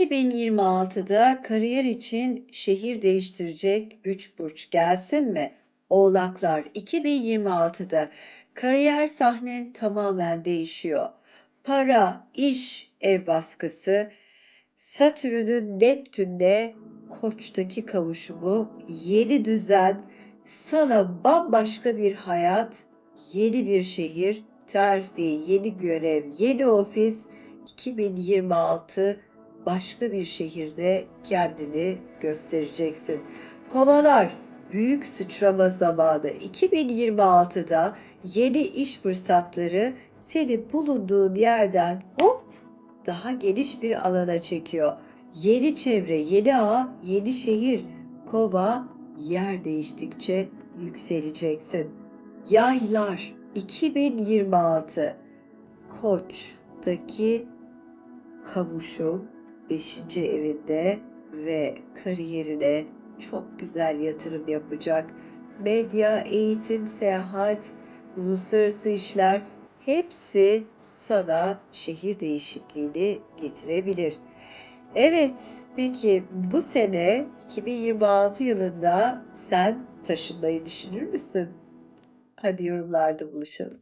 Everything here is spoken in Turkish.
2026'da kariyer için şehir değiştirecek 3 burç gelsin mi? Oğlaklar 2026'da kariyer sahnen tamamen değişiyor. Para, iş, ev baskısı, Satürn'ün Neptün'le Koç'taki kavuşumu, yeni düzen, sana bambaşka bir hayat, yeni bir şehir, terfi, yeni görev, yeni ofis, 2026 başka bir şehirde kendini göstereceksin. Kovalar, büyük sıçrama zamanı 2026'da yeni iş fırsatları seni bulunduğun yerden hop daha geniş bir alana çekiyor. Yeni çevre, yeni ağ, yeni şehir. Kova yer değiştikçe yükseleceksin. Yaylar 2026 Koç'taki kavuşum 5. evinde ve kariyerine çok güzel yatırım yapacak. Medya, eğitim, seyahat, uluslararası işler hepsi sana şehir değişikliğini getirebilir. Evet, peki bu sene 2026 yılında sen taşınmayı düşünür müsün? Hadi yorumlarda buluşalım.